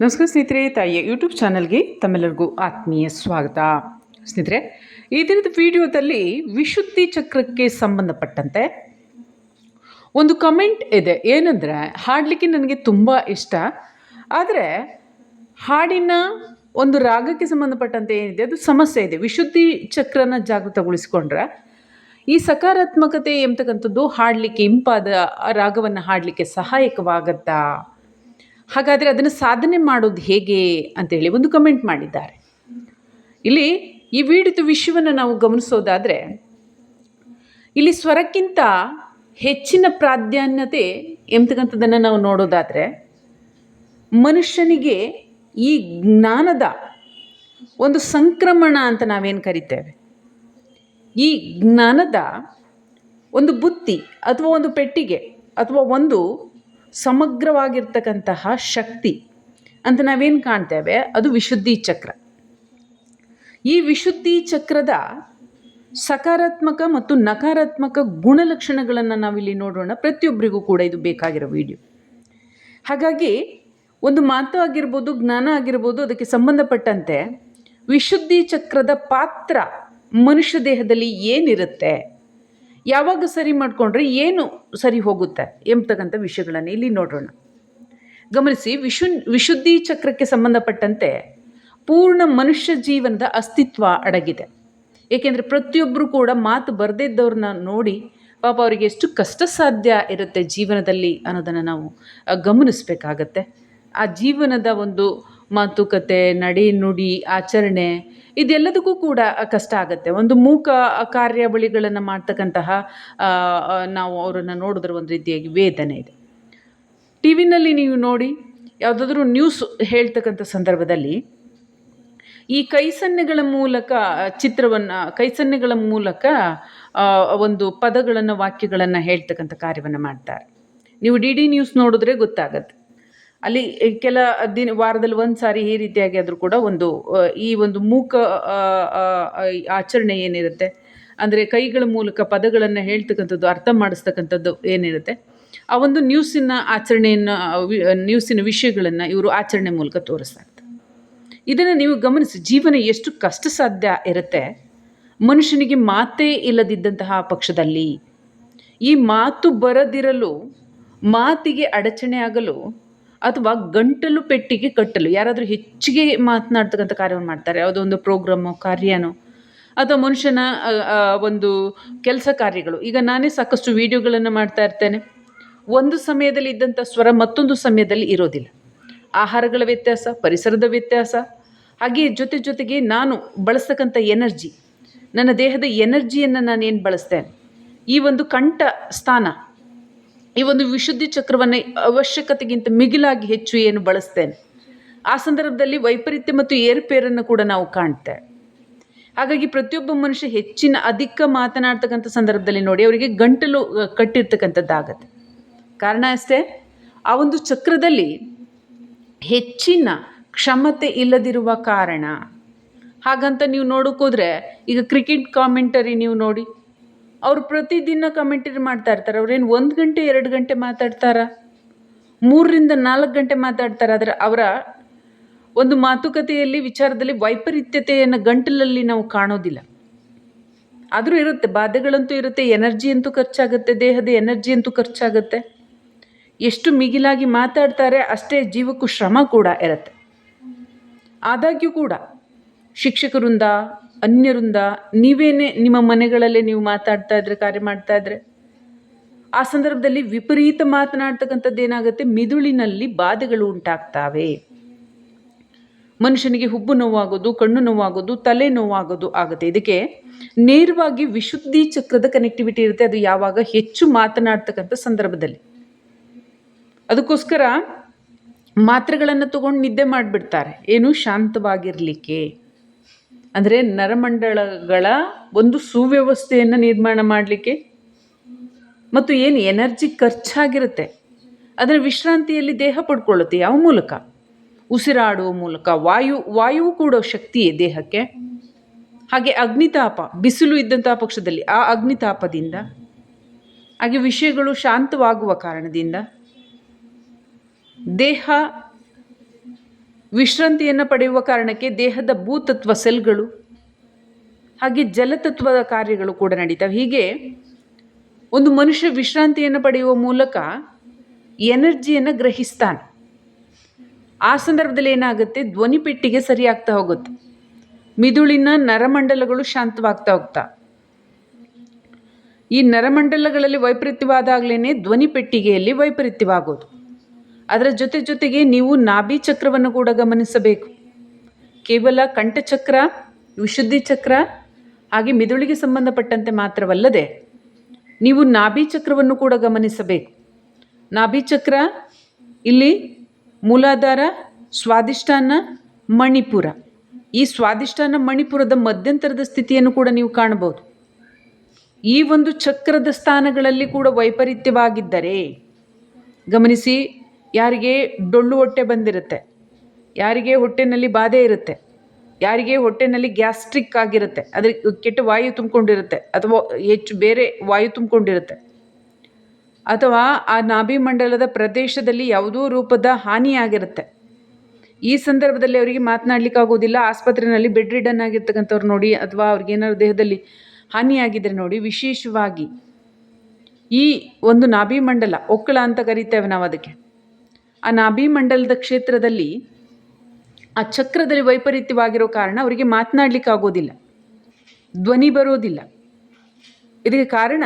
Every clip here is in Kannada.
ನಮಸ್ಕಾರ ಸ್ನೇಹಿತರೆ, ತಾಯಿಯ ಯೂಟ್ಯೂಬ್ ಚಾನಲ್ಗೆ ತಮ್ಮೆಲ್ಲರಿಗೂ ಆತ್ಮೀಯ ಸ್ವಾಗತ. ಸ್ನೇಹಿತರೆ, ಈ ದಿನದ ವಿಡಿಯೋದಲ್ಲಿ ವಿಶುದ್ಧಿ ಚಕ್ರಕ್ಕೆ ಸಂಬಂಧಪಟ್ಟಂತೆ ಒಂದು ಕಮೆಂಟ್ ಇದೆ. ಏನಂದರೆ, ಹಾಡಲಿಕ್ಕೆ ನನಗೆ ತುಂಬ ಇಷ್ಟ. ಆದರೆ, ಹಾಡಿನ ಒಂದು ರಾಗಕ್ಕೆ ಸಂಬಂಧಪಟ್ಟಂತೆ ಏನಿದೆ, ಅದು ಸಮಸ್ಯೆ ಇದೆ. ವಿಶುದ್ಧಿ ಚಕ್ರನ ಜಾಗೃತಗೊಳಿಸಿಕೊಂಡ್ರೆ, ಈ ಸಕಾರಾತ್ಮಕತೆ ಎಂಬತಕ್ಕಂಥದ್ದು ಹಾಡಲಿಕ್ಕೆ, ಇಂಪಾದ ರಾಗವನ್ನು ಹಾಡಲಿಕ್ಕೆ ಸಹಾಯಕವಾಗತ್ತಾ? ಹಾಗಾದರೆ ಅದನ್ನು ಸಾಧನೆ ಮಾಡೋದು ಹೇಗೆ ಅಂತೇಳಿ ಒಂದು ಕಮೆಂಟ್ ಮಾಡಿದ್ದಾರೆ. ಇಲ್ಲಿ ಈ ವಿಡಿತ ವಿಷಯವನ್ನು ನಾವು ಗಮನಿಸೋದಾದರೆ, ಇಲ್ಲಿ ಸ್ವರಕ್ಕಿಂತ ಹೆಚ್ಚಿನ ಪ್ರಾಧಾನ್ಯತೆ ಎಂಬತಕ್ಕಂಥದ್ದನ್ನು ನಾವು ನೋಡೋದಾದರೆ, ಮನುಷ್ಯನಿಗೆ ಈ ಜ್ಞಾನದ ಒಂದು ಸಂಕ್ರಮಣ ಅಂತ ನಾವೇನು ಕರಿತೇವೆ? ಈ ಜ್ಞಾನದ ಒಂದು ಬುತ್ತಿ ಅಥವಾ ಒಂದು ಪೆಟ್ಟಿಗೆ ಅಥವಾ ಒಂದು ಸಮಗ್ರವಾಗಿರ್ತಕ್ಕಂತಹ ಶಕ್ತಿ ಅಂತ ನಾವೇನು ಕಾಣ್ತೇವೆ? ಅದು ವಿಶುದ್ಧಿ ಚಕ್ರ. ಈ ವಿಶುದ್ಧಿ ಚಕ್ರದ ಸಕಾರಾತ್ಮಕ ಮತ್ತು ನಕಾರಾತ್ಮಕ ಗುಣಲಕ್ಷಣಗಳನ್ನು ನಾವಿಲ್ಲಿ ನೋಡೋಣ. ಪ್ರತಿಯೊಬ್ಬರಿಗೂ ಕೂಡ ಇದು ಬೇಕಾಗಿರೋ ವಿಡಿಯೋ. ಹಾಗಾಗಿ ಒಂದು ಮಾತು ಆಗಿರ್ಬೋದು, ಜ್ಞಾನ ಆಗಿರ್ಬೋದು, ಅದಕ್ಕೆ ಸಂಬಂಧಪಟ್ಟಂತೆ ವಿಶುದ್ಧಿ ಚಕ್ರದ ಪಾತ್ರ ಮನುಷ್ಯ ದೇಹದಲ್ಲಿ ಏನಿರುತ್ತೆ? ಯಾವಾಗ ಸರಿ ಮಾಡಿಕೊಂಡ್ರೆ ಏನು ಸರಿ ಹೋಗುತ್ತೆ ಎಂಬತಕ್ಕಂಥ ವಿಷಯಗಳನ್ನು ಇಲ್ಲಿ ನೋಡೋಣ. ಗಮನಿಸಿ ವಿಶು, ವಿಶುದ್ಧಿ ಚಕ್ರಕ್ಕೆ ಸಂಬಂಧಪಟ್ಟಂತೆ ಪೂರ್ಣ ಮನುಷ್ಯ ಜೀವನದ ಅಸ್ತಿತ್ವ ಅಡಗಿದೆ. ಏಕೆಂದರೆ ಪ್ರತಿಯೊಬ್ಬರು ಕೂಡ ಮಾತು ಬರೆದಿದ್ದವ್ರನ್ನ ನೋಡಿ ಪಾಪ ಅವರಿಗೆ ಎಷ್ಟು ಕಷ್ಟ ಸಾಧ್ಯ ಇರುತ್ತೆ ಜೀವನದಲ್ಲಿ ಅನ್ನೋದನ್ನು ನಾವು ಗಮನಿಸಬೇಕಾಗತ್ತೆ. ಆ ಜೀವನದ ಒಂದು ಮಾತುಕತೆ, ನಡೆ ನುಡಿ, ಆಚರಣೆ, ಇದೆಲ್ಲದಕ್ಕೂ ಕೂಡ ಕಷ್ಟ ಆಗುತ್ತೆ. ಒಂದು ಮೂಕ ಕಾರ್ಯಾವಳಿಗಳನ್ನು ಮಾಡ್ತಕ್ಕಂತಹ ನಾವು ಅವರನ್ನು ನೋಡಿದ್ರೆ ಒಂದು ರೀತಿಯಾಗಿ ವೇದನೆ ಇದೆ. ಟಿ ವಿನಲ್ಲಿ ನೀವು ನೋಡಿ, ಯಾವುದಾದ್ರೂ ನ್ಯೂಸ್ ಹೇಳ್ತಕ್ಕಂಥ ಸಂದರ್ಭದಲ್ಲಿ, ಈ ಕೈ ಸನ್ನೆಗಳ ಮೂಲಕ ಚಿತ್ರವನ್ನು ಕೈ ಸನ್ನೆಗಳ ಮೂಲಕ ಒಂದು ಪದಗಳನ್ನು, ವಾಕ್ಯಗಳನ್ನು ಹೇಳ್ತಕ್ಕಂಥ ಕಾರ್ಯವನ್ನು ಮಾಡ್ತಾರೆ. ನೀವು ಡಿ ಡಿ ನ್ಯೂಸ್ ನೋಡಿದ್ರೆ ಗೊತ್ತಾಗತ್ತೆ. ಅಲ್ಲಿ ಕೆಲ ದಿನ, ವಾರದಲ್ಲಿ ಒಂದು ಸಾರಿ ಈ ರೀತಿಯಾಗಿ ಆದರೂ ಕೂಡ ಒಂದು ಈ ಒಂದು ಮೂಕ ಆಚರಣೆ ಏನಿರುತ್ತೆ? ಅಂದರೆ ಕೈಗಳ ಮೂಲಕ ಪದಗಳನ್ನು ಹೇಳ್ತಕ್ಕಂಥದ್ದು, ಅರ್ಥ ಮಾಡಿಸ್ತಕ್ಕಂಥದ್ದು ಏನಿರುತ್ತೆ? ಆ ಒಂದು ನ್ಯೂಸಿನ ಆಚರಣೆಯನ್ನು ನ್ಯೂಸಿನ ವಿಷಯಗಳನ್ನು ಇವರು ಆಚರಣೆ ಮೂಲಕ ತೋರಿಸ್ತಾರೆ ಇದನ್ನು ನೀವು ಗಮನಿಸಿ, ಜೀವನ ಎಷ್ಟು ಕಷ್ಟ ಸಾಧ್ಯ ಇರುತ್ತೆ? ಮನುಷ್ಯನಿಗೆ ಮಾತೇ ಇಲ್ಲದಿದ್ದಂತಹ ಪಕ್ಷದಲ್ಲಿ ಈ ಮಾತು ಬರದಿರಲು, ಮಾತಿಗೆ ಅಡಚಣೆ ಆಗಲು ಅಥವಾ ಗಂಟಲು ಪೆಟ್ಟಿಗೆ ಕಟ್ಟಲು. ಯಾರಾದರೂ ಹೆಚ್ಚಿಗೆ ಮಾತನಾಡ್ತಕ್ಕಂಥ ಕಾರ್ಯವನ್ನು ಮಾಡ್ತಾರೆ. ಯಾವುದೋ ಒಂದು ಪ್ರೋಗ್ರಾಮೋ, ಕಾರ್ಯನೋ, ಅಥವಾ ಮನುಷ್ಯನ ಒಂದು ಕೆಲಸ ಕಾರ್ಯಗಳು. ಈಗ ನಾನೇ ಸಾಕಷ್ಟು ವಿಡಿಯೋಗಳನ್ನು ಮಾಡ್ತಾ ಇರ್ತೇನೆ. ಒಂದು ಸಮಯದಲ್ಲಿ ಇದ್ದಂಥ ಸ್ವರ ಮತ್ತೊಂದು ಸಮಯದಲ್ಲಿ ಇರೋದಿಲ್ಲ. ಆಹಾರಗಳ ವ್ಯತ್ಯಾಸ, ಪರಿಸರದ ವ್ಯತ್ಯಾಸ, ಹಾಗೆಯೇ ಜೊತೆ ಜೊತೆಗೆ ನಾನು ಬಳಸ್ತಕ್ಕಂಥ ಎನರ್ಜಿ. ನನ್ನ ದೇಹದ ಎನರ್ಜಿಯನ್ನು ನಾನೇನು ಬಳಸ್ತೇನೆ? ಈ ಒಂದು ಕಂಠ ಸ್ಥಾನ ಈ ಒಂದು ವಿಶುದ್ಧಿ ಚಕ್ರವನ್ನು ಅವಶ್ಯಕತೆಗಿಂತ ಮಿಗಿಲಾಗಿ ಹೆಚ್ಚು ಏನು ಬಳಸ್ತೇನೆ? ಆ ಸಂದರ್ಭದಲ್ಲಿ ವೈಪರೀತ್ಯ ಮತ್ತು ಏರುಪೇರನ್ನು ಕೂಡ ನಾವು ಕಾಣ್ತೇವೆ. ಹಾಗಾಗಿ ಪ್ರತಿಯೊಬ್ಬ ಮನುಷ್ಯ ಹೆಚ್ಚಿನ ಅಧಿಕ ಮಾತನಾಡ್ತಕ್ಕಂಥ ಸಂದರ್ಭದಲ್ಲಿ ನೋಡಿ ಅವರಿಗೆ ಗಂಟಲು ಕಟ್ಟಿರ್ತಕ್ಕಂಥದ್ದಾಗತ್ತೆ. ಕಾರಣ ಅಷ್ಟೇ, ಆ ಒಂದು ಚಕ್ರದಲ್ಲಿ ಹೆಚ್ಚಿನ ಕ್ಷಮತೆ ಇಲ್ಲದಿರುವ ಕಾರಣ. ಹಾಗಂತ ನೀವು ನೋಡೋಕ್ಕೋದ್ರೆ ಈಗ ಕ್ರಿಕೆಟ್ ಕಾಮೆಂಟರಿ ನೀವು ನೋಡಿ ಅವರು ಪ್ರತಿದಿನ ಕಮೆಂಟರಿ ಮಾಡ್ತಾ ಇರ್ತಾರೆ. ಅವ್ರೇನು ಒಂದು ಗಂಟೆ, ಎರಡು ಗಂಟೆ ಮಾತಾಡ್ತಾರ? ಮೂರರಿಂದ ನಾಲ್ಕು ಗಂಟೆ ಮಾತಾಡ್ತಾರೆ? ಆದರೆ ಅವರ ಒಂದು ಮಾತುಕತೆಯಲ್ಲಿ, ವಿಚಾರದಲ್ಲಿ ವೈಪರೀತ್ಯತೆಯನ್ನು ಗಂಟಲಲ್ಲಿ ನಾವು ಕಾಣೋದಿಲ್ಲ. ಆದರೂ ಇರುತ್ತೆ, ಬಾಧೆಗಳಂತೂ ಇರುತ್ತೆ, ಎನರ್ಜಿ ಅಂತೂ ಖರ್ಚಾಗುತ್ತೆ, ದೇಹದ ಎನರ್ಜಿ ಅಂತೂ ಖರ್ಚಾಗುತ್ತೆ. ಎಷ್ಟು ಮಿಗಿಲಾಗಿ ಮಾತಾಡ್ತಾರೆ, ಅಷ್ಟೇ ಜೀವಕ್ಕೂ ಶ್ರಮ ಕೂಡ ಇರುತ್ತೆ. ಆದಾಗ್ಯೂ ಕೂಡ ಶಿಕ್ಷಕರಿಂದ ಅನ್ಯರಿಂದ ನೀವೇನೇ ನಿಮ್ಮ ಮನೆಗಳಲ್ಲೇ ನೀವು ಮಾತಾಡ್ತಾ ಇದ್ರೆ, ಕಾರ್ಯ ಮಾಡ್ತಾ ಇದ್ರೆ, ಆ ಸಂದರ್ಭದಲ್ಲಿ ವಿಪರೀತ ಮಾತನಾಡ್ತಕ್ಕಂಥದ್ದು ಏನಾಗುತ್ತೆ? ಮಿದುಳಿನಲ್ಲಿ ಬಾಧೆಗಳು ಉಂಟಾಗ್ತಾವೆ. ಮನುಷ್ಯನಿಗೆ ಹುಬ್ಬು ನೋವಾಗೋದು, ಕಣ್ಣು ನೋವಾಗೋದು, ತಲೆ ನೋವಾಗೋದು ಆಗುತ್ತೆ. ಇದಕ್ಕೆ ನೇರವಾಗಿ ವಿಶುದ್ಧಿ ಚಕ್ರದ ಕನೆಕ್ಟಿವಿಟಿ ಇರುತ್ತೆ. ಅದು ಯಾವಾಗ ಹೆಚ್ಚು ಮಾತನಾಡ್ತಕ್ಕಂಥ ಸಂದರ್ಭದಲ್ಲಿ. ಅದಕ್ಕೋಸ್ಕರ ಮಾತ್ರೆಗಳನ್ನು ತಗೊಂಡು ನಿದ್ದೆ ಮಾಡಿಬಿಡ್ತಾರೆ. ಏನು? ಶಾಂತವಾಗಿರಲಿಕ್ಕೆ. ಅಂದರೆ ನರಮಂಡಲಗಳ ಒಂದು ಸುವ್ಯವಸ್ಥೆಯನ್ನು ನಿರ್ಮಾಣ ಮಾಡಲಿಕ್ಕೆ ಮತ್ತು ಏನು ಎನರ್ಜಿ ಖರ್ಚಾಗಿರುತ್ತೆ. ಅದರ ವಿಶ್ರಾಂತಿಯಲ್ಲಿ ದೇಹ ಪಡ್ಕೊಳ್ಳುತ್ತೆ ಯಾವ ಮೂಲಕ? ಉಸಿರಾಡುವ ಮೂಲಕ, ವಾಯು, ವಾಯುವು ಕೂಡ ಶಕ್ತಿಯೇ ದೇಹಕ್ಕೆ. ಹಾಗೆ ಅಗ್ನಿತಾಪ, ಬಿಸಿಲು ಇದ್ದಂಥ ಪಕ್ಷದಲ್ಲಿ ಆ ಅಗ್ನಿತಾಪದಿಂದ ಹಾಗೆ ವಿಷಯಗಳು ಶಾಂತವಾಗುವ ಕಾರಣದಿಂದ ದೇಹ ವಿಶ್ರಾಂತಿಯನ್ನು ಪಡೆಯುವ ಕಾರಣಕ್ಕೆ ದೇಹದ ಭೂತತ್ವ ಸೆಲ್ಗಳು, ಹಾಗೆ ಜಲತತ್ವದ ಕಾರ್ಯಗಳು ಕೂಡ ನಡೀತವೆ. ಹೀಗೆ ಒಂದು ಮನುಷ್ಯ ವಿಶ್ರಾಂತಿಯನ್ನು ಪಡೆಯುವ ಮೂಲಕ ಎನರ್ಜಿಯನ್ನು ಗ್ರಹಿಸ್ತಾನೆ. ಆ ಸಂದರ್ಭದಲ್ಲಿ ಏನಾಗುತ್ತೆ? ಧ್ವನಿ ಪೆಟ್ಟಿಗೆ ಸರಿಯಾಗ್ತಾ ಹೋಗುತ್ತೆ. ಮಿದುಳಿನ ನರಮಂಡಲಗಳು ಶಾಂತವಾಗ್ತಾ ಹೋಗ್ತಾ. ಈ ನರಮಂಡಲಗಳಲ್ಲಿ ವೈಪರೀತ್ಯವಾದಾಗಲೇ ಧ್ವನಿ ಪೆಟ್ಟಿಗೆಯಲ್ಲಿ ವೈಪರೀತ್ಯವಾಗೋದು. ಅದರ ಜೊತೆ ಜೊತೆಗೆ ನೀವು ನಾಭಿ ಚಕ್ರವನ್ನು ಕೂಡ ಗಮನಿಸಬೇಕು. ಕೇವಲ ಕಂಠಚಕ್ರ ವಿಶುದ್ಧಿ ಚಕ್ರ, ಹಾಗೆ ಮಿದುಳಿಗೆ ಸಂಬಂಧಪಟ್ಟಂತೆ ಮಾತ್ರವಲ್ಲದೆ ನೀವು ನಾಭಿ ಚಕ್ರವನ್ನು ಕೂಡ ಗಮನಿಸಬೇಕು. ನಾಭಿ ಚಕ್ರ ಇಲ್ಲಿ ಮೂಲಾಧಾರ ಸ್ವಾದಿಷ್ಟಾನ ಮಣಿಪುರ. ಈ ಸ್ವಾದಿಷ್ಟಾನ ಮಣಿಪುರದ ಮಧ್ಯಂತರದ ಸ್ಥಿತಿಯನ್ನು ಕೂಡ ನೀವು ಕಾಣಬಹುದು. ಈ ಒಂದು ಚಕ್ರದ ಸ್ಥಾನಗಳಲ್ಲಿ ಕೂಡ ವೈಪರೀತ್ಯವಾಗಿದ್ದರೆ ಗಮನಿಸಿ ಯಾರಿಗೆ ಡೊಳ್ಳು ಹೊಟ್ಟೆ ಬಂದಿರುತ್ತೆ, ಯಾರಿಗೆ ಹೊಟ್ಟೆನಲ್ಲಿ ಬಾಧೆ ಇರುತ್ತೆ, ಯಾರಿಗೆ ಹೊಟ್ಟೆನಲ್ಲಿ ಗ್ಯಾಸ್ಟ್ರಿಕ್ ಆಗಿರುತ್ತೆ ಅದಕ್ಕೆ ಕೆಟ್ಟ ವಾಯು ತುಂಬಿಕೊಂಡಿರುತ್ತೆ ಅಥವಾ ಹೆಚ್ಚು ಬೇರೆ ವಾಯು ತುಂಬಿಕೊಂಡಿರುತ್ತೆ. ಅಥವಾ ಆ ನಾಭಿಮಂಡಲದ ಪ್ರದೇಶದಲ್ಲಿ ಯಾವುದೋ ರೂಪದ ಹಾನಿಯಾಗಿರುತ್ತೆ. ಈ ಸಂದರ್ಭದಲ್ಲಿ ಅವರಿಗೆ ಮಾತನಾಡ್ಲಿಕ್ಕೆ ಆಗೋದಿಲ್ಲ ಆಸ್ಪತ್ರೆಯಲ್ಲಿ ಬೆಡ್ ರಿಡನ್ ಆಗಿರ್ತಕ್ಕಂಥವ್ರು ನೋಡಿ ಅಥವಾ ಅವ್ರಿಗೇನಾದ್ರು ದೇಹದಲ್ಲಿ ಹಾನಿಯಾಗಿದ್ದರೆ ನೋಡಿ ವಿಶೇಷವಾಗಿ ಈ ಒಂದು ನಾಭಿಮಂಡಲ ಒಕ್ಕಳ ಅಂತ ಕರಿತೇವೆ ನಾವು ಅದಕ್ಕೆ ಆ ನಾಭಿ ಮಂಡಲದ ಕ್ಷೇತ್ರದಲ್ಲಿ ಆ ಚಕ್ರದಲ್ಲಿ ವೈಪರೀತ್ಯವಾಗಿರೋ ಕಾರಣ ಅವರಿಗೆ ಮಾತನಾಡ್ಲಿಕ್ಕೆ ಆಗೋದಿಲ್ಲ ಧ್ವನಿ ಬರೋದಿಲ್ಲ. ಇದಕ್ಕೆ ಕಾರಣ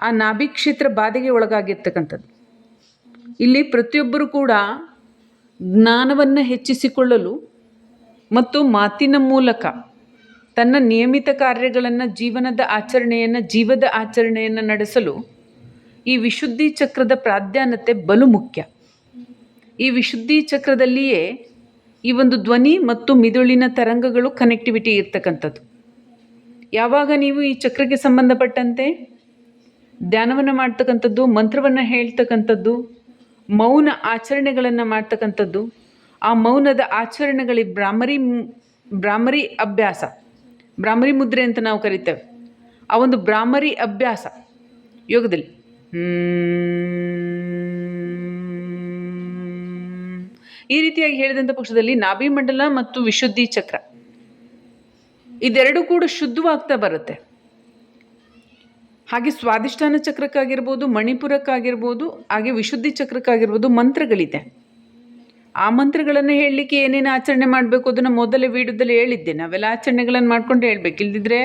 ಆ ನಾಭಿ ಕ್ಷೇತ್ರ ಬಾಧೆಗೆ ಒಳಗಾಗಿರ್ತಕ್ಕಂಥದ್ದು. ಇಲ್ಲಿ ಪ್ರತಿಯೊಬ್ಬರು ಕೂಡ ಜ್ಞಾನವನ್ನು ಹೆಚ್ಚಿಸಿಕೊಳ್ಳಲು ಮತ್ತು ಮಾತಿನ ಮೂಲಕ ತನ್ನ ನಿಯಮಿತ ಕಾರ್ಯಗಳನ್ನು, ಜೀವನದ ಆಚರಣೆಯನ್ನು, ಜೀವದ ಆಚರಣೆಯನ್ನು ನಡೆಸಲು ಈ ವಿಶುದ್ಧಿ ಚಕ್ರದ ಪ್ರಾಧಾನ್ಯತೆ ಬಲು ಮುಖ್ಯ. ಈ ವಿಶುದ್ಧಿ ಚಕ್ರದಲ್ಲಿಯೇ ಈ ಒಂದು ಧ್ವನಿ ಮತ್ತು ಮಿದುಳಿನ ತರಂಗಗಳು ಕನೆಕ್ಟಿವಿಟಿ ಇರ್ತಕ್ಕಂಥದ್ದು. ಯಾವಾಗ ನೀವು ಈ ಚಕ್ರಕ್ಕೆ ಸಂಬಂಧಪಟ್ಟಂತೆ ಧ್ಯಾನವನ್ನು ಮಾಡ್ತಕ್ಕಂಥದ್ದು, ಮಂತ್ರವನ್ನು ಹೇಳ್ತಕ್ಕಂಥದ್ದು, ಮೌನ ಆಚರಣೆಗಳನ್ನು ಮಾಡ್ತಕ್ಕಂಥದ್ದು, ಆ ಮೌನದ ಆಚರಣೆಗಳಿ ಬ್ರಾಹ್ಮರಿ ಬ್ರಾಹ್ಮರಿ ಅಭ್ಯಾಸ, ಬ್ರಾಹ್ಮರಿ ಮುದ್ರೆ ಅಂತ ನಾವು ಕರಿತೇವೆ. ಆ ಒಂದು ಬ್ರಾಹ್ಮರಿ ಅಭ್ಯಾಸ ಯೋಗದಲ್ಲಿ. ಈ ರೀತಿಯಾಗಿ ಹೇಳಿದಂಥ ಪಕ್ಷದಲ್ಲಿ ನಾಭಿ ಮಂಡಲ ಮತ್ತು ವಿಶುದ್ಧಿ ಚಕ್ರ. ಇದೆರಡೂ ಕೂಡ ಶುದ್ಧವಾಗ್ತಾ ಬರುತ್ತೆ. ಹಾಗೆ ಸ್ವಾದಿಷ್ಠಾನ ಚಕ್ರಕ್ಕಾಗಿರ್ಬೋದು, ಮಣಿಪುರಕ್ಕಾಗಿರ್ಬೋದು, ಹಾಗೆ ವಿಶುದ್ಧಿ ಚಕ್ರಕ್ಕಾಗಿರ್ಬೋದು ಮಂತ್ರಗಳಿದೆ. ಆ ಮಂತ್ರಗಳನ್ನು ಹೇಳಲಿಕ್ಕೆ ಏನೇನು ಆಚರಣೆ ಮಾಡಬೇಕು ಅದನ್ನು ಮೊದಲೇ ವೀಡಿಯೋದಲ್ಲಿ ಹೇಳಿದ್ದೆ. ನಾವೆಲ್ಲ ಆಚರಣೆಗಳನ್ನು ಮಾಡ್ಕೊಂಡು ಹೇಳಬೇಕು. ಇಲ್ದಿದ್ರೆ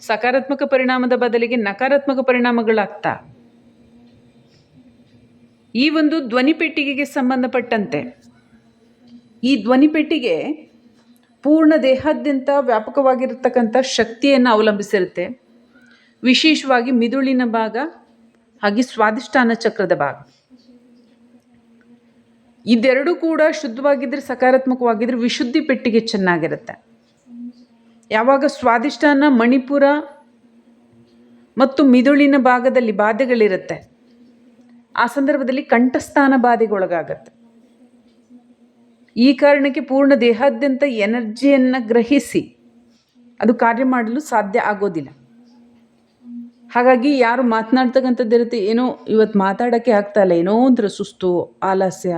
ಸಕಾರಾತ್ಮಕ ಪರಿಣಾಮದ ಬದಲಿಗೆ ನಕಾರಾತ್ಮಕ ಪರಿಣಾಮಗಳಾಗ್ತಾ. ಈ ಒಂದು ಧ್ವನಿ ಪೆಟ್ಟಿಗೆಗೆ ಸಂಬಂಧಪಟ್ಟಂತೆ ಈ ಧ್ವನಿಪೆಟ್ಟಿಗೆ ಪೂರ್ಣ ದೇಹಾದ್ಯಂತ ವ್ಯಾಪಕವಾಗಿರತಕ್ಕಂಥ ಶಕ್ತಿಯನ್ನು ಅವಲಂಬಿಸಿರುತ್ತೆ. ವಿಶೇಷವಾಗಿ ಮಿದುಳಿನ ಭಾಗ ಹಾಗೆ ಸ್ವಾದಿಷ್ಠಾನ ಚಕ್ರದ ಭಾಗ. ಇದೆರಡೂ ಕೂಡ ಶುದ್ಧವಾಗಿದ್ದರೆ ಸಕಾರಾತ್ಮಕವಾಗಿದ್ದರೆ ವಿಶುದ್ಧಿ ಪೆಟ್ಟಿಗೆ ಚೆನ್ನಾಗಿರುತ್ತೆ. ಯಾವಾಗ ಸ್ವಾದಿಷ್ಟಾನ ಮಣಿಪುರ ಮತ್ತು ಮಿದುಳಿನ ಭಾಗದಲ್ಲಿ ಬಾಧೆಗಳಿರುತ್ತೆ, ಆ ಸಂದರ್ಭದಲ್ಲಿ ಕಂಠಸ್ಥಾನ ಬಾಧೆಗೊಳಗಾಗತ್ತೆ. ಈ ಕಾರಣಕ್ಕೆ ಪೂರ್ಣ ದೇಹಾದ್ಯಂತ ಎನರ್ಜಿಯನ್ನು ಗ್ರಹಿಸಿ ಅದು ಕಾರ್ಯ ಮಾಡಲು ಸಾಧ್ಯ ಆಗೋದಿಲ್ಲ. ಹಾಗಾಗಿ ಯಾರು ಮಾತನಾಡ್ತಕ್ಕಂಥದ್ದಿರುತ್ತೆ ಏನೋ ಇವತ್ತು ಮಾತಾಡೋಕ್ಕೆ ಆಗ್ತಾಯಿಲ್ಲ ಏನೋ ಒಂಥರ ಸುಸ್ತು, ಆಲಸ್ಯ,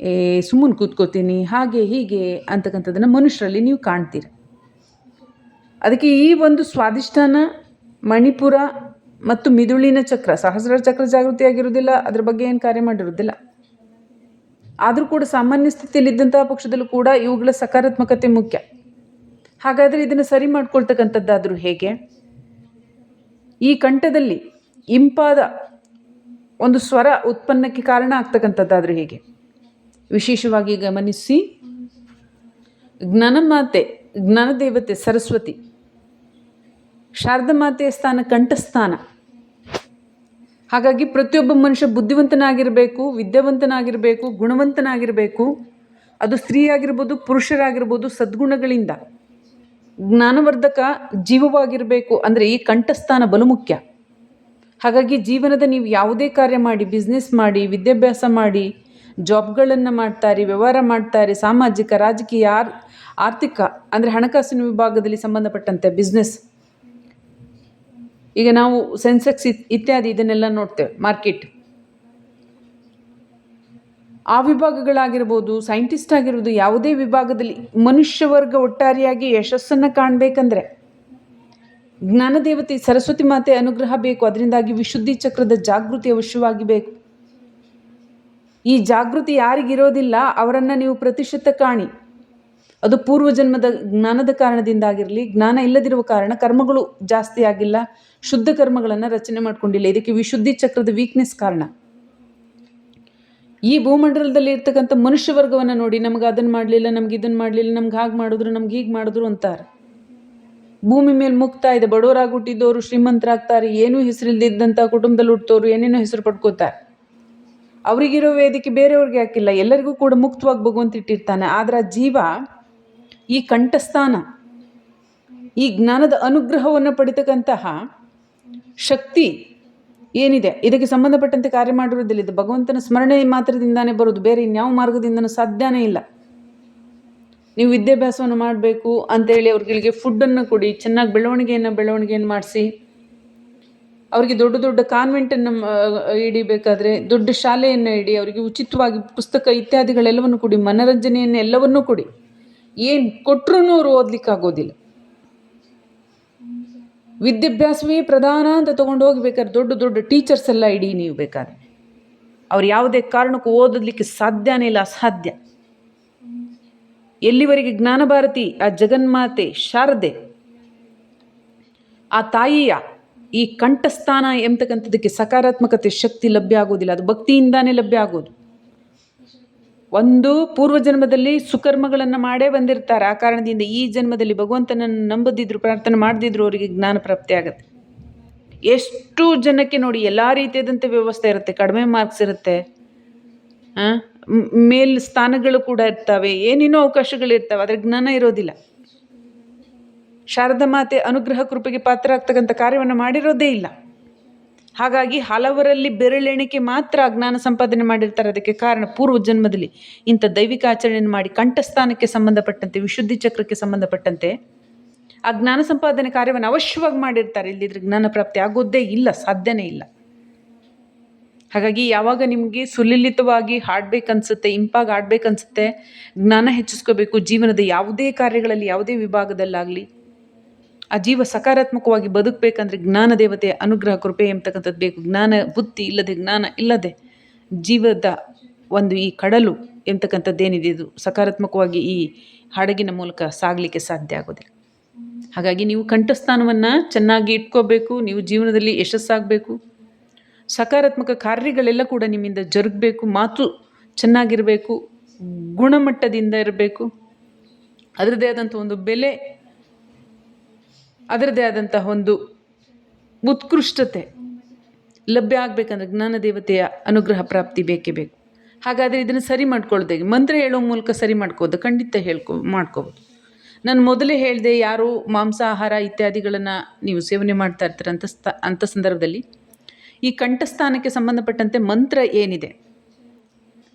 ಏ, ಸುಮ್ಮನೆ ಕೂತ್ಕೋತೀನಿ, ಹಾಗೆ, ಹೀಗೆ ಅಂತಕ್ಕಂಥದ್ದನ್ನು ಮನುಷ್ಯರಲ್ಲಿ ನೀವು ಕಾಣ್ತೀರ. ಅದಕ್ಕೆ ಈ ಒಂದು ಸ್ವಾದಿಷ್ಠಾನ ಮಣಿಪುರ ಮತ್ತು ಮಿದುಳಿನ ಚಕ್ರ ಸಹಸ್ರ ಚಕ್ರ ಜಾಗೃತಿ ಆಗಿರೋದಿಲ್ಲ ಅದ್ರ ಬಗ್ಗೆ ಏನು ಕಾರ್ಯ ಮಾಡಿರೋದಿಲ್ಲ ಆದರೂ ಕೂಡ ಸಾಮಾನ್ಯ ಸ್ಥಿತಿಯಲ್ಲಿದ್ದಂತಹ ಪಕ್ಷದಲ್ಲೂ ಕೂಡ ಇವುಗಳ ಸಕಾರಾತ್ಮಕತೆ ಮುಖ್ಯ. ಹಾಗಾದರೆ ಇದನ್ನು ಸರಿ ಮಾಡ್ಕೊಳ್ತಕ್ಕಂಥದ್ದಾದರೂ ಹೇಗೆ? ಈ ಕಂಠದಲ್ಲಿ ಇಂಪಾದ ಒಂದು ಸ್ವರ ಉತ್ಪನ್ನಕ್ಕೆ ಕಾರಣ ಆಗ್ತಕ್ಕಂಥದ್ದಾದರೂ ಹೇಗೆ? ವಿಶೇಷವಾಗಿ ಗಮನಿಸಿ. ಜ್ಞಾನಮಾತೆ, ಜ್ಞಾನದೇವತೆ, ಸರಸ್ವತಿ. ಶಾರದಮಾತೆಯ ಸ್ಥಾನ, ಕಂಠಸ್ಥಾನ. ಹಾಗಾಗಿ ಪ್ರತಿಯೊಬ್ಬ ಮನುಷ್ಯ ಬುದ್ಧಿವಂತನಾಗಿರಬೇಕು, ವಿದ್ಯಾವಂತನಾಗಿರಬೇಕು, ಗುಣವಂತನಾಗಿರಬೇಕು. ಅದು ಸ್ತ್ರೀಯಾಗಿರ್ಬೋದು, ಪುರುಷರಾಗಿರ್ಬೋದು, ಸದ್ಗುಣಗಳಿಂದ. ಜ್ಞಾನವರ್ಧಕ ಜೀವವಾಗಿರಬೇಕು ಅಂದರೆ ಈ ಕಂಠಸ್ಥಾನ ಬಲು ಮುಖ್ಯ. ಹಾಗಾಗಿ ಜೀವನದ ನೀವು ಯಾವುದೇ ಕಾರ್ಯ ಮಾಡಿ ಬಿಸ್ನೆಸ್ ಮಾಡಿ, ವಿದ್ಯಾಭ್ಯಾಸ ಮಾಡಿ ಜಾಬ್ಗಳನ್ನು ಮಾಡ್ತಾರೆ, ವ್ಯವಹಾರ ಮಾಡ್ತಾರೆ, ಸಾಮಾಜಿಕ, ರಾಜಕೀಯ, ಆರ್, ಆರ್ಥಿಕ ಅಂದರೆ ಹಣಕಾಸಿನ ವಿಭಾಗದಲ್ಲಿ ಸಂಬಂಧಪಟ್ಟಂತೆ ಬಿಸ್ನೆಸ್ ಈಗ ನಾವು ಸೆನ್ಸೆಕ್ಸ್ ಇತ್ಯಾದಿ ಇದನ್ನೆಲ್ಲ ನೋಡ್ತೇವೆ ಮಾರ್ಕೆಟ್ ಆ ವಿಭಾಗಗಳಾಗಿರ್ಬೋದು ಸೈಂಟಿಸ್ಟ್ ಆಗಿರ್ಬೋದು ಯಾವುದೇ ವಿಭಾಗದಲ್ಲಿ ಮನುಷ್ಯ ವರ್ಗ ಒಟ್ಟಾರೆಯಾಗಿ ಯಶಸ್ಸನ್ನು ಕಾಣಬೇಕಂದ್ರೆ ಜ್ಞಾನದೇವತೆ ಸರಸ್ವತಿ ಮಾತೆ ಅನುಗ್ರಹ ಬೇಕು, ಅದರಿಂದಾಗಿ ವಿಶುದ್ಧಿ ಚಕ್ರದ ಜಾಗೃತಿ ಅವಶ್ಯವಾಗಿ ಬೇಕು ಈ ಜಾಗೃತಿ ಯಾರಿಗಿರೋದಿಲ್ಲ, ಅವರನ್ನು ನೀವು ಪ್ರತಿಶತ ಕಾಣಿ. ಅದು ಪೂರ್ವಜನ್ಮದ ಜ್ಞಾನದ ಕಾರಣದಿಂದಾಗಿರಲಿ, ಜ್ಞಾನ ಇಲ್ಲದಿರುವ ಕಾರಣ ಕರ್ಮಗಳು ಜಾಸ್ತಿ ಆಗಿಲ್ಲ, ಶುದ್ಧ ಕರ್ಮಗಳನ್ನು ರಚನೆ ಮಾಡ್ಕೊಂಡಿಲ್ಲ. ಇದಕ್ಕೆ ವಿಶುದ್ಧಿ ಚಕ್ರದ ವೀಕ್ನೆಸ್ ಕಾರಣ. ಈ ಭೂಮಂಡಲದಲ್ಲಿ ಇರ್ತಕ್ಕಂಥ ಮನುಷ್ಯ ವರ್ಗವನ್ನು ನೋಡಿ ನಮ್ಗೆ ಅದನ್ನು ಮಾಡಲಿಲ್ಲ, ನಮ್ಗೆ ಇದನ್ನು ಮಾಡಲಿಲ್ಲ, ನಮ್ಗೆ ಹಾಗೆ ಮಾಡಿದ್ರು, ನಮ್ಗೆ ಹೀಗೆ ಮಾಡಿದ್ರು ಅಂತಾರೆ. ಭೂಮಿ ಮೇಲೆ ಮುಕ್ತಾ ಇದೆ ಬಡವರಾಗಿ ಹುಟ್ಟಿದವರು ಶ್ರೀಮಂತರಾಗ್ತಾರೆ, ಏನೂ ಹೆಸರಿಲ್ದಿದ್ದಂಥ ಕುಟುಂಬದಲ್ಲಿ ಹುಟ್ಟೋರು ಏನೇನೋ ಹೆಸರು ಪಡ್ಕೋತಾರೆ. ಅವರಿಗಿರೋ ವೇದಿಕೆ ಬೇರೆಯವ್ರಿಗೆ ಹಾಕಿಲ್ಲ, ಎಲ್ಲರಿಗೂ ಕೂಡ ಮುಕ್ತವಾಗಿ ಭಗವಂತ ಇಟ್ಟಿರ್ತಾನೆ. ಆದರೆ ಜೀವ ಈ ಕಂಠಸ್ಥಾನ, ಈ ಜ್ಞಾನದ ಅನುಗ್ರಹವನ್ನು ಪಡಿತಕ್ಕಂತಹ ಶಕ್ತಿ ಏನಿದೆ? ಇದಕ್ಕೆ ಸಂಬಂಧಪಟ್ಟಂತೆ ಕಾರ್ಯ ಮಾಡಿರುವುದಿಲ್ಲ. ಇದು ಭಗವಂತನ ಸ್ಮರಣೆ ಮಾತ್ರದಿಂದಾನೇ ಬರೋದು ಬೇರೆ ಇನ್ಯಾವ ಮಾರ್ಗದಿಂದನೂ ಸಾಧ್ಯನೇ ಇಲ್ಲ. ನೀವು ವಿದ್ಯಾಭ್ಯಾಸವನ್ನು ಮಾಡಬೇಕು ಅಂತೇಳಿ ಅವ್ರಿಗೆ ಫುಡ್ಡನ್ನು ಕೊಡಿ, ಚೆನ್ನಾಗಿ ಬೆಳವಣಿಗೆಯನ್ನು ಬೆಳವಣಿಗೆಯನ್ನು ಮಾಡಿಸಿ. ಅವರಿಗೆ ದೊಡ್ಡ ದೊಡ್ಡ ಕಾನ್ವೆಂಟನ್ನು ಇಡಿಬೇಕಾದ್ರೆ ದೊಡ್ಡ ಶಾಲೆಯನ್ನು ಇಡಿ, ಅವರಿಗೆ ಉಚಿತವಾಗಿ ಪುಸ್ತಕ ಇತ್ಯಾದಿಗಳೆಲ್ಲವನ್ನು ಕೊಡಿ ಮನರಂಜನೆಯನ್ನು ಎಲ್ಲವನ್ನೂ ಕೊಡಿ. ಏನು ಕೊಟ್ಟರೂ ಅವ್ರು ಓದಲಿಕ್ಕಾಗೋದಿಲ್ಲ. ವಿದ್ಯಾಭ್ಯಾಸವೇ ಪ್ರಧಾನ ಅಂತ ತೊಗೊಂಡು ಹೋಗ್ಬೇಕಾದ್ರೆ ದೊಡ್ಡ ದೊಡ್ಡ ಟೀಚರ್ಸ್ ಎಲ್ಲ ಇಡಿ ನೀವು ಬೇಕಾದ್ರೆ. ಅವ್ರು ಯಾವುದೇ ಕಾರಣಕ್ಕೂ ಓದಲಿಕ್ಕೆ ಸಾಧ್ಯನೇ ಇಲ್ಲ, ಅಸಾಧ್ಯ. ಎಲ್ಲಿವರೆಗೆ ಜ್ಞಾನಭಾರತಿ, ಆ ಜಗನ್ಮಾತೆ, ಶಾರದೆ, ಆ ತಾಯಿಯ ಈ ಕಂಠಸ್ಥಾನ ಎಂಬತಕ್ಕಂಥದ್ದಕ್ಕೆ ಸಕಾರಾತ್ಮಕತೆ, ಶಕ್ತಿ ಲಭ್ಯ ಆಗೋದಿಲ್ಲ. ಅದು ಭಕ್ತಿಯಿಂದಾನೇ ಲಭ್ಯ ಆಗೋದು. ಒಂದು ಪೂರ್ವ ಜನ್ಮದಲ್ಲಿ ಸುಕರ್ಮಗಳನ್ನು ಮಾಡೇ ಬಂದಿರ್ತಾರೆ. ಆ ಕಾರಣದಿಂದ ಈ ಜನ್ಮದಲ್ಲಿ ಭಗವಂತನನ್ನು ನಂಬದಿದ್ರು, ಪ್ರಾರ್ಥನೆ ಮಾಡದಿದ್ರು ಅವರಿಗೆ ಜ್ಞಾನ ಪ್ರಾಪ್ತಿ ಆಗುತ್ತೆ. ಎಷ್ಟು ಜನಕ್ಕೆ ನೋಡಿ ಎಲ್ಲ ರೀತಿಯಾದಂಥ ವ್ಯವಸ್ಥೆ ಇರುತ್ತೆ. ಕಡಿಮೆ ಮಾರ್ಕ್ಸ್ ಇರುತ್ತೆ. ಮೇಲ್ ಸ್ಥಾನಗಳು ಕೂಡ ಇರ್ತವೆ. ಏನೇನೋ ಅವಕಾಶಗಳಿರ್ತವೆ ಆದರೆ ಜ್ಞಾನ ಇರೋದಿಲ್ಲ. ಶಾರದಾ ಮಾತೆ ಅನುಗ್ರಹ ಕೃಪೆಗೆ ಪಾತ್ರ ಆಗ್ತಕ್ಕಂಥ ಕಾರ್ಯವನ್ನು ಮಾಡಿರೋದೇ ಇಲ್ಲ. ಹಾಗಾಗಿ ಹಲವರಲ್ಲಿ ಬೆರಳೆಣಿಕೆ ಮಾತ್ರ ಜ್ಞಾನ ಸಂಪಾದನೆ ಮಾಡಿರ್ತಾರೆ. ಅದಕ್ಕೆ ಕಾರಣ ಪೂರ್ವ ಜನ್ಮದಲ್ಲಿ ಇಂಥ ದೈವಿಕ ಆಚರಣೆಯನ್ನು ಮಾಡಿ ಕಂಠಸ್ಥಾನಕ್ಕೆ ಸಂಬಂಧಪಟ್ಟಂತೆ, ವಿಶುದ್ಧಿ ಚಕ್ರಕ್ಕೆ ಸಂಬಂಧಪಟ್ಟಂತೆ ಆ ಜ್ಞಾನ ಸಂಪಾದನೆ ಕಾರ್ಯವನ್ನು ಅವಶ್ಯವಾಗಿ ಮಾಡಿರ್ತಾರೆ. ಇಲ್ಲಿದ್ರೆ ಜ್ಞಾನ ಪ್ರಾಪ್ತಿ ಆಗೋದೇ ಇಲ್ಲ, ಸಾಧ್ಯನೇ ಇಲ್ಲ. ಹಾಗಾಗಿ ಯಾವಾಗ ನಿಮಗೆ ಸುಲಿಲಿತವಾಗಿ ಹಾಡಬೇಕನ್ಸುತ್ತೆ, ಇಂಪಾಗಿ ಆಡಬೇಕನ್ಸುತ್ತೆ ಜ್ಞಾನ ಹೆಚ್ಚಿಸ್ಕೋಬೇಕು, ಜೀವನದ ಯಾವುದೇ ಕಾರ್ಯಗಳಲ್ಲಿ, ಯಾವುದೇ ವಿಭಾಗದಲ್ಲಾಗಲಿ ಆ ಜೀವ ಸಕಾರಾತ್ಮಕವಾಗಿ ಬದುಕಬೇಕಂದ್ರೆ ಜ್ಞಾನ ದೇವತೆಯ ಅನುಗ್ರಹ, ಕೃಪೆ ಎಂಬತಕ್ಕಂಥದ್ದು ಬೇಕು. ಜ್ಞಾನ, ಬುದ್ಧಿ ಇಲ್ಲದೆ, ಜ್ಞಾನ ಇಲ್ಲದೆ ಜೀವದ ಒಂದು ಈ ಕಡಲು ಎಂಬತಕ್ಕಂಥದ್ದೇನಿದೆ ಇದು. ಸಕಾರಾತ್ಮಕವಾಗಿ ಈ ಹಡಗಿನ ಮೂಲಕ ಸಾಗಲಿಕ್ಕೆ ಸಾಧ್ಯ ಆಗೋದಿಲ್ಲ. ಹಾಗಾಗಿ ನೀವು ಕಂಠಸ್ಥಾನವನ್ನು ಚೆನ್ನಾಗಿ ಇಟ್ಕೋಬೇಕು, ನೀವು ಜೀವನದಲ್ಲಿ ಯಶಸ್ಸಾಗಬೇಕು. ಸಕಾರಾತ್ಮಕ ಕಾರ್ಯಗಳೆಲ್ಲ ಕೂಡ ನಿಮ್ಮಿಂದ ಜರುಗಬೇಕು, ಮಾತು ಚೆನ್ನಾಗಿರಬೇಕು, ಗುಣಮಟ್ಟದಿಂದ ಇರಬೇಕು. ಅದರದ್ದೇ ಆದಂಥ ಒಂದು ಬೆಲೆ ಅದರದ್ದೇ ಆದಂತಹ ಒಂದು ಉತ್ಕೃಷ್ಟತೆ. ಲಭ್ಯ ಆಗಬೇಕಂದ್ರೆ ಜ್ಞಾನ ದೇವತೆಯ ಅನುಗ್ರಹ ಪ್ರಾಪ್ತಿ ಬೇಕೇ ಬೇಕು. ಹಾಗಾದರೆ ಇದನ್ನು ಸರಿ ಮಾಡ್ಕೊಳ್ಳೋದೇ ಮಂತ್ರ ಹೇಳೋ ಮೂಲಕ ಸರಿ ಮಾಡ್ಕೋದು ಖಂಡಿತ ಹೇಳ್ಕೊ ಮಾಡ್ಕೋಬೋದು ನಾನು ಮೊದಲೇ ಹೇಳಿದೆ ಯಾರು ಮಾಂಸಾಹಾರ ಇತ್ಯಾದಿಗಳನ್ನು ನೀವು ಸೇವನೆ ಮಾಡ್ತಾ ಇರ್ತಾರೆ ಅಂತ ಸಂದರ್ಭದಲ್ಲಿ, ಈ ಕಂಠಸ್ಥಾನಕ್ಕೆ ಸಂಬಂಧಪಟ್ಟಂತೆ ಮಂತ್ರ ಏನಿದೆ?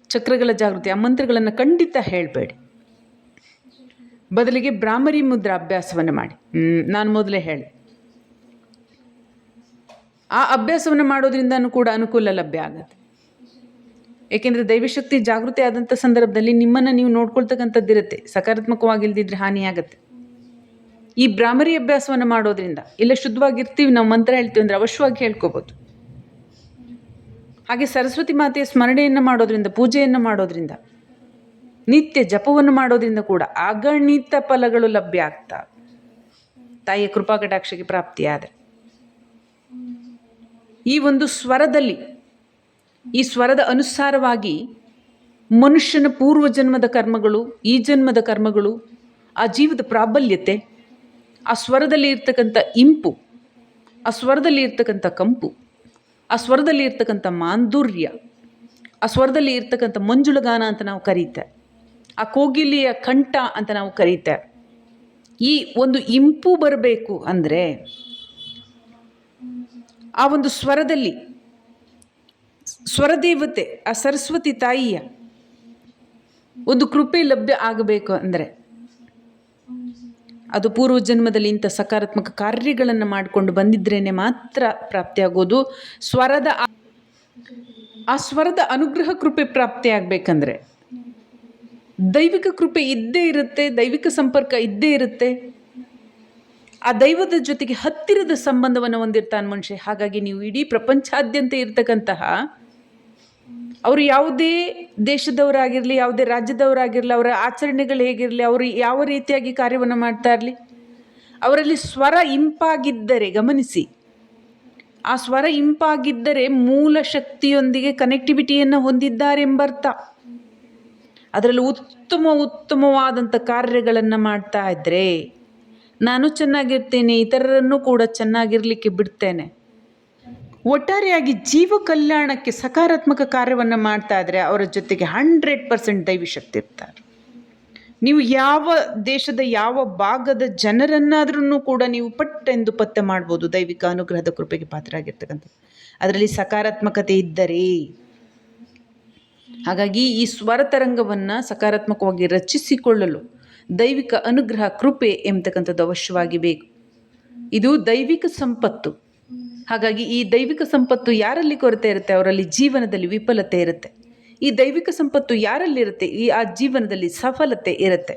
ಚಕ್ರಗಳ ಜಾಗೃತಿ, ಆ ಮಂತ್ರಗಳನ್ನು ಖಂಡಿತ ಹೇಳಬೇಡಿ. ಬದಲಿಗೆ ಬ್ರಾಹ್ಮರಿ ಮುದ್ರಾ ಅಭ್ಯಾಸವನ್ನು ಮಾಡಿ. ನಾನು ಮೊದಲೇ ಹೇಳಿ. ಆ ಅಭ್ಯಾಸವನ್ನು ಮಾಡೋದ್ರಿಂದನೂ ಕೂಡ ಅನುಕೂಲ ಲಭ್ಯ ಆಗುತ್ತೆ. ಏಕೆಂದರೆ ದೈವಶಕ್ತಿ ಜಾಗೃತಿ ಆದಂಥ ಸಂದರ್ಭದಲ್ಲಿ ನಿಮ್ಮನ್ನು ನೀವು ನೋಡ್ಕೊಳ್ತಕ್ಕಂಥದ್ದಿರುತ್ತೆ ಸಕಾರಾತ್ಮಕವಾಗಿಲ್ದಿದ್ರೆ ಹಾನಿಯಾಗತ್ತೆ ಈ ಬ್ರಾಹ್ಮರಿ ಅಭ್ಯಾಸವನ್ನು ಮಾಡೋದ್ರಿಂದ, ಇಲ್ಲ ಶುದ್ಧವಾಗಿರ್ತೀವಿ, ನಾವು ಮಂತ್ರ ಹೇಳ್ತೀವಿ ಅಂದರೆ ಅವಶ್ಯವಾಗಿ ಹೇಳ್ಕೋಬೋದು. ಹಾಗೆ ಸರಸ್ವತಿ ಮಾತೆಯ ಸ್ಮರಣೆಯನ್ನು ಮಾಡೋದ್ರಿಂದ, ಪೂಜೆಯನ್ನು ಮಾಡೋದ್ರಿಂದ ನಿತ್ಯ ಜಪವನ್ನು ಮಾಡೋದ್ರಿಂದ ಕೂಡ ಅಗಣಿತ ಫಲಗಳು ಲಭ್ಯ ಆಗ್ತವೆ ತಾಯಿಯ ಕೃಪಾ ಕಟಾಕ್ಷಕ್ಕೆ ಪ್ರಾಪ್ತಿಯಾದರೆ. ಈ ಒಂದು ಸ್ವರದಲ್ಲಿ, ಈ ಸ್ವರದ ಅನುಸಾರವಾಗಿ ಮನುಷ್ಯನ ಪೂರ್ವ ಜನ್ಮದ ಕರ್ಮಗಳು, ಈ ಜನ್ಮದ ಕರ್ಮಗಳು, ಆ ಜೀವದ ಪ್ರಾಬಲ್ಯತೆ, ಆ ಸ್ವರದಲ್ಲಿ ಇರ್ತಕ್ಕಂಥ ಇಂಪು, ಆ ಸ್ವರದಲ್ಲಿ ಇರ್ತಕ್ಕಂಥ ಕಂಪು, ಆ ಸ್ವರದಲ್ಲಿ ಇರ್ತಕ್ಕಂಥ ಮಾಂಧುರ್ಯ, ಆ ಸ್ವರದಲ್ಲಿ ಇರ್ತಕ್ಕಂಥ ಮಂಜುಳಗಾನ ಅಂತ ನಾವು ಕರೀತೇವೆ. ಆ ಕೋಗಿಲಿಯ ಕಂಠ ಅಂತ ನಾವು ಕರೀತೇವೆ ಈ ಒಂದು ಇಂಪು ಬರಬೇಕು ಅಂದರೆ ಆ ಒಂದು ಸ್ವರದಲ್ಲಿ ಸ್ವರದೇವತೆ, ಆ ಸರಸ್ವತಿ ತಾಯಿಯ ಒಂದು ಕೃಪೆ ಲಭ್ಯ ಆಗಬೇಕು ಅಂದರೆ ಅದು ಪೂರ್ವ ಜನ್ಮದಲ್ಲಿ ಇಂಥ ಸಕಾರಾತ್ಮಕ ಕಾರ್ಯಗಳನ್ನು ಮಾಡಿಕೊಂಡು ಬಂದಿದ್ರೇ ಮಾತ್ರ ಪ್ರಾಪ್ತಿಯಾಗೋದು. ಸ್ವರದ ಆ ಸ್ವರದ ಅನುಗ್ರಹ ಕೃಪೆ ಪ್ರಾಪ್ತಿ ಆಗಬೇಕಂದ್ರೆ ದೈವಿಕ ಕೃಪೆ ಇದ್ದೇ ಇರುತ್ತೆ, ದೈವಿಕ ಸಂಪರ್ಕ ಇದ್ದೇ ಇರುತ್ತೆ. ಆ ದೈವದ ಜೊತೆಗೆ ಹತ್ತಿರದ ಸಂಬಂಧವನ್ನು ಹೊಂದಿರ್ತಾನೆ ಮನುಷ್ಯ. ಹಾಗಾಗಿ ನೀವು ಇಡೀ ಪ್ರಪಂಚಾದ್ಯಂತ ಇರ್ತಕ್ಕಂತಹ, ಅವರು ಯಾವುದೇ ದೇಶದವರಾಗಿರಲಿ, ಯಾವುದೇ ರಾಜ್ಯದವರಾಗಿರಲಿ, ಅವರ ಆಚರಣೆಗಳು ಹೇಗಿರಲಿ, ಅವರು ಯಾವ ರೀತಿಯಾಗಿ ಕಾರ್ಯವನ್ನು ಮಾಡ್ತಾ ಇರಲಿ, ಅವರಲ್ಲಿ ಸ್ವರ ಇಂಪಾಗಿದ್ದರೆ, ಗಮನಿಸಿ, ಆ ಸ್ವರ ಇಂಪಾಗಿದ್ದರೆ ಮೂಲ ಶಕ್ತಿಯೊಂದಿಗೆ ಕನೆಕ್ಟಿವಿಟಿಯನ್ನು ಹೊಂದಿದ್ದಾರೆಂಬರ್ಥ. ಅದರಲ್ಲಿ ಉತ್ತಮ ಉತ್ತಮವಾದಂಥ ಕಾರ್ಯಗಳನ್ನು ಮಾಡ್ತಾ ಇದ್ದರೆ ನಾನು ಚೆನ್ನಾಗಿರ್ತೀನಿ, ಇತರರನ್ನು ಕೂಡ ಚೆನ್ನಾಗಿರಲಿಕ್ಕೆ ಬಿಡ್ತೇನೆ. ಒಟ್ಟಾರೆಯಾಗಿ ಜೀವ ಕಲ್ಯಾಣಕ್ಕೆ ಸಕಾರಾತ್ಮಕ ಕಾರ್ಯವನ್ನು ಮಾಡ್ತಾ ಇದ್ದರೆ ಅವರ ಜೊತೆಗೆ ಹಂಡ್ರೆಡ್ ಪರ್ಸೆಂಟ್ ದೈವಶಕ್ತಿ ಇರ್ತಾರೆ. ನೀವು ಯಾವ ದೇಶದ ಯಾವ ಭಾಗದ ಜನರನ್ನಾದ್ರೂ ಕೂಡ ನೀವು ಪಟ್ಟೆಂದು ಪತ್ತೆ ಮಾಡ್ಬೋದು ದೈವಿಕ ಅನುಗ್ರಹದ ಕೃಪೆಗೆ ಪಾತ್ರರಾಗಿರ್ತಕ್ಕಂಥ. ಅದರಲ್ಲಿ ಸಕಾರಾತ್ಮಕತೆ ಇದ್ದರೆ ಹಾಗಾಗಿ ಈ ಸ್ವರ ತರಂಗವನ್ನು ಸಕಾರಾತ್ಮಕವಾಗಿ ರಚಿಸಿಕೊಳ್ಳಲು ದೈವಿಕ ಅನುಗ್ರಹ, ಕೃಪೆ ಎಂಬತಕ್ಕಂಥದ್ದು ಅವಶ್ಯವಾಗಿ ಬೇಕು ಇದು ದೈವಿಕ ಸಂಪತ್ತು. ಹಾಗಾಗಿ ಈ ದೈವಿಕ ಸಂಪತ್ತು ಯಾರಲ್ಲಿ ಕೊರತೆ ಇರುತ್ತೆ? ಅವರಲ್ಲಿ ಜೀವನದಲ್ಲಿ ವಿಫಲತೆ ಇರುತ್ತೆ. ಈ ದೈವಿಕ ಸಂಪತ್ತು ಯಾರಲ್ಲಿರುತ್ತೆ ಈ ಆ ಜೀವನದಲ್ಲಿ ಸಫಲತೆ ಇರುತ್ತೆ.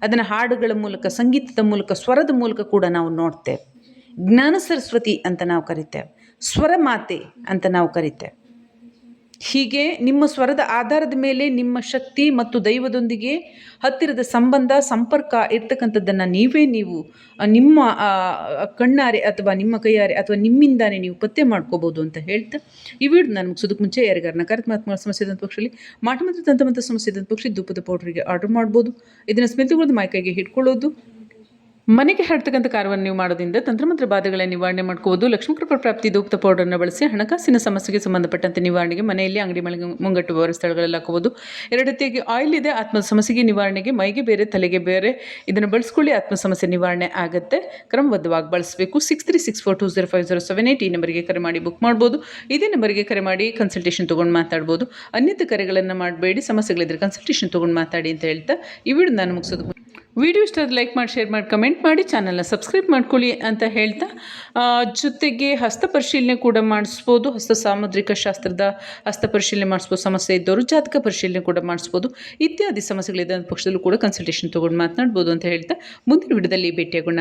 ಅದನ್ನು ಹಾಡುಗಳ ಮೂಲಕ, ಸಂಗೀತದ ಮೂಲಕ, ಸ್ವರದ ಮೂಲಕ ಕೂಡ ನಾವು ನೋಡ್ತೇವೆ. ಜ್ಞಾನ ಸರಸ್ವತಿ ಅಂತ ನಾವು ಕರಿತೇವೆ. ಸ್ವರ ಮಾತೆ ಅಂತ ನಾವು ಕರಿತೇವೆ. ಹೀಗೆ ನಿಮ್ಮ ಸ್ವರದ ಆಧಾರದ ಮೇಲೆ ನಿಮ್ಮ ಶಕ್ತಿ ಮತ್ತು ದೈವದೊಂದಿಗೆ ಹತ್ತಿರದ ಸಂಬಂಧ, ಸಂಪರ್ಕ ಇರ್ತಕ್ಕಂಥದ್ದನ್ನು ನೀವೇ ನೀವು ನಿಮ್ಮ ಕಣ್ಣಾರೆ ಅಥವಾ ನಿಮ್ಮ ಕೈಯಾರೆ ಅಥವಾ ನಿಮ್ಮಿಂದಾನೇ ನೀವು ಪತ್ತೆ ಮಾಡ್ಕೋಬೋದು ಅಂತ ಹೇಳ್ತಾ ಈ ವಿಡಿಯೋ ನಾನು ಮುಗಿಸೋದಕ್ಕೆ ಮುಂಚೆ ಯಾರಿಗಾರ ನಕಾರಾತ್ಮಕ ಸಮಸ್ಯೆ ಇದ್ದಂಥ ಪಕ್ಷದಲ್ಲಿ ಮಾಟ ಮತ್ತು ತಂತಮಂತ ಸಮಸ್ಯೆ ಇದ್ದಂಥ ಪಕ್ಷ ಧೂಪದ ಪೌಡ್ರಿಗೆ ಆರ್ಡರ್ ಮಾಡ್ಬೋದು. ಇದನ್ನು ಸ್ಮೆಲ್ತುಗಳದ್ದು ಮೈಕೈಗೆ ಹಿಡ್ಕೊಳ್ಳೋದು. ಮನೆಗೆ ಹರಡ್ತಕ್ಕಂಥ ಕಾರ್ಯವನ್ನು ನೀವು ಮಾಡೋದ್ರಿಂದ ತಂತ್ರಮಂತ್ರ ಬಾಧೆಗಳ ನಿವಾರಣೆ ಮಾಡ್ಕೋಬೋದು. ಲಕ್ಷ್ಮೀ ಕೃಪ ಪ್ರಾಪ್ತಿ ದೂಪ್ತ ಪೌಡರ್ನ ಬಳಸಿ ಹಣಕಾಸಿನ ಸಮಸ್ಯೆಗೆ ಸಂಬಂಧಪಟ್ಟಂತೆ ನಿವಾರಣೆಗೆ ಮನೆಯಲ್ಲಿ ಅಂಗಡಿ ಮಳಿಗೆ ಮುಂಗಟ್ಟುವವರ ಸ್ಥಳಗಳಲ್ಲಿ ಹಾಕೋಬೋದು ಎರಡು ಆಯಿಲ್ ಇದೆ, ಆತ್ಮ ಸಮಸ್ಯೆಗೆ ನಿವಾರಣೆಗೆ ಮೈಗೆ ಬೇರೆ, ತಲೆಗೆ ಬೇರೆ, ಇದನ್ನು ಬಳಸ್ಕೊಳ್ಳಿ, ಆತ್ಮ ಸಮಸ್ಯೆ ನಿವಾರಣೆ ಆಗುತ್ತೆ. ಕ್ರಮಬದ್ಧವಾಗಿ ಬಳಸಬೇಕು. Six three six four two zero five zero seven eight ಈ ನಂಬರಿಗೆ ಕರೆ ಮಾಡಿ ಬುಕ್ ಮಾಡ್ಬೋದು. ಇದೇ ನಂಬರಿಗೆ ಕರೆ ಮಾಡಿ ಕನ್ಸಲ್ಟೇಷನ್ ತೊಗೊಂಡು ಮಾತಾಡ್ಬೋದು. ಅನ್ಯತ ಕರೆಗಳನ್ನು ಮಾಡಬೇಡಿ, ಸಮಸ್ಯೆಗಳಿದ್ರೆ ಕನ್ಸಲ್ಟೇಷನ್ ತೊಗೊಂಡು ಮಾತಾಡಿ ಅಂತ ಹೇಳ್ತಾ ಈ ವಿಡಿಯೋ ನಾನು ಮುಗಿಸೋದು ವಿಡಿಯೋ ಇಷ್ಟ ಲೈಕ್ ಮಾಡಿ, ಶೇರ್ ಮಾಡಿ, ಕಮೆಂಟ್ ಮಾಡಿ, ಚಾನಲ್ನ ಸಬ್ಸ್ಕ್ರೈಬ್ ಮಾಡ್ಕೊಳ್ಳಿ ಅಂತ ಹೇಳ್ತಾ ಜೊತೆಗೆ ಹಸ್ತ ಪರಿಶೀಲನೆ ಕೂಡ ಮಾಡಿಸ್ಬೋದು. ಹಸ್ತ ಸಾಮುದ್ರಿಕ ಶಾಸ್ತ್ರದ ಹಸ್ತ ಪರಿಶೀಲನೆ ಮಾಡಿಸ್ಬೋದು. ಸಮಸ್ಯೆ ಇದ್ದವರು ಜಾತಕ ಪರಿಶೀಲನೆ ಕೂಡ ಮಾಡಿಸ್ಬೋದು. ಇತ್ಯಾದಿ ಸಮಸ್ಯೆಗಳಿದ್ದ ಪಕ್ಷದಲ್ಲೂ ಕೂಡ ಕನ್ಸಲ್ಟೇಷನ್ ತೊಗೊಂಡು ಮಾತನಾಡ್ಬೋದು ಅಂತ ಹೇಳ್ತಾ, ಮುಂದಿನ ವಿಡಿಯೋದಲ್ಲಿ ಭೇಟಿಯಾಗೋಣ.